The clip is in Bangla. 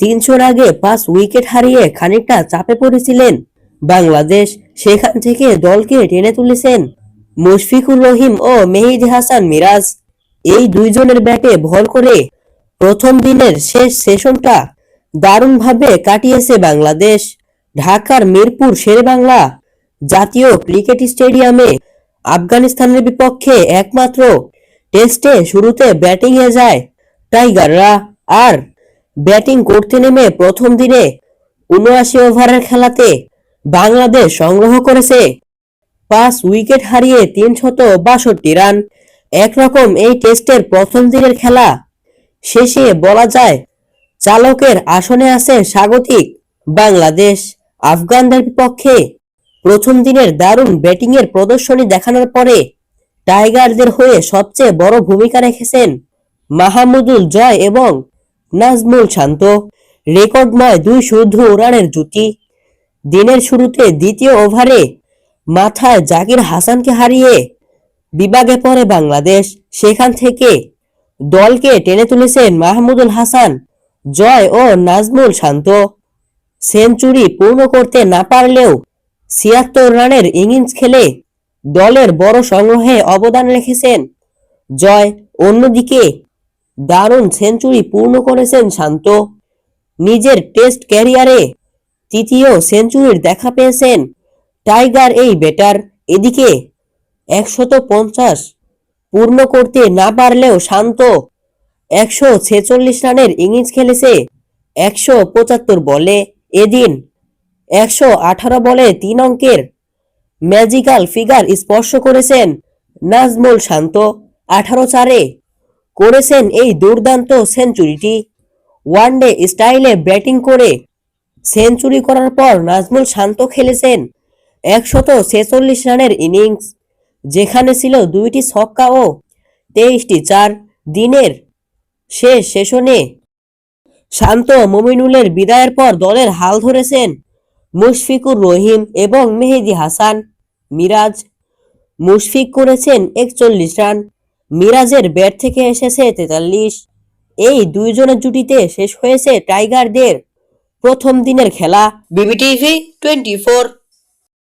তিনশোর আগে পাঁচ উইকেট হারিয়ে খানিকটা চাপে পড়েছিলেন। বাংলাদেশ সেখান থেকে দলকে টেনে তুলেছেন মুশফিকুর রহিম ও মেহিদি হাসান মিরাজ। এই দুইজনের ব্যাটে ভর করে প্রথম দিনের শেষ সেশনটা দারুণভাবে কাটিয়েছে বাংলাদেশ। ঢাকার মিরপুর শেরেবাংলা জাতীয় ক্রিকেট স্টেডিয়ামে আফগানিস্তানের বিপক্ষে একমাত্র টেস্টে শুরুতে ব্যাটিংয়ে যায় টাইগাররা। আর ব্যাটিং করতে নেমে প্রথম দিনে উনআশি ওভারের খেলাতে বাংলাদেশ সংগ্রহ করেছে পাঁচ উইকেট হারিয়ে তিনশত বাষট্টি রান। একরকম এই টেস্টের প্রথম দিনের খেলা। শেষে বলা যায়, চালকের আসনে আছে স্বাগতিক বাংলাদেশ। আফগানদের বিপক্ষে প্রথম দিনের দারুণ ব্যাটিংয়ের প্রদর্শনী দেখানোর পরে টাইগারদের হয়ে সবচেয়ে বড় ভূমিকা রেখেছেন মাহমুদুল জয় এবং নাজমুল শান্ত। রেকর্ডময় দুই শুদ্ধ রানের জুটি দিনের শুরুতে দ্বিতীয় ওভারে মাথায় জাকির হাসানকে হারিয়ে বিভাগে পড়ে বাংলাদেশ। সেখান থেকে দলকে টেনে তুলেছেন মাহমুদুল হাসান, জয় ও নাজমুল শান্ত। সেঞ্চুরি পূর্ণ করতে না পারলেও ছিয়াত্তর রানের ইনিংস খেলে দলের বড় সংগ্রহে অবদান রেখেছেন। জয় অন্যদিকে দারুণ সেঞ্চুরি পূর্ণ করেছেন শান্ত। নিজের টেস্ট ক্যারিয়ারে তৃতীয় সেঞ্চুরির দেখা পেয়েছেন টাইগার এই ব্যাটার। এদিকে একশত পঞ্চাশ পূর্ণ করতে না পারলেও শান্ত একশো ছেচল্লিশ রানের ইনিংস খেলেছে একশো পঁচাত্তর বলে। এদিন একশো আঠারো বলে তিন অঙ্কের ম্যাজিক্যাল ফিগার স্পর্শ করেছেন নাজমুল শান্ত। আঠারো চারে করেছেন এই দুর্দান্ত সেঞ্চুরিটি। ওয়ানডে স্টাইলে ব্যাটিং করে সেঞ্চুরি করার পর নাজমুল শান্ত খেলেছেন একশত ছেচল্লিশ রানের ইনিংস, যেখানে ছিল দুইটি ছক্কা ও তেইশটি চার দিনের শেষ সেশনে। শান্ত মমিনুলের বিদায়ের পর দলের হাল ধরেছেন মুশফিকুর রহিম এবং মেহেদি হাসান। মিরাজ মুশফিক করেছেন একচল্লিশ রান। মিরাজের ব্যাট থেকে এসেছে তেতাল্লিশ। এই দুইজনের জুটিতে শেষ হয়েছে টাইগারদের প্রথম দিনের খেলা। বিবিটিভি টোয়েন্টি ফোর।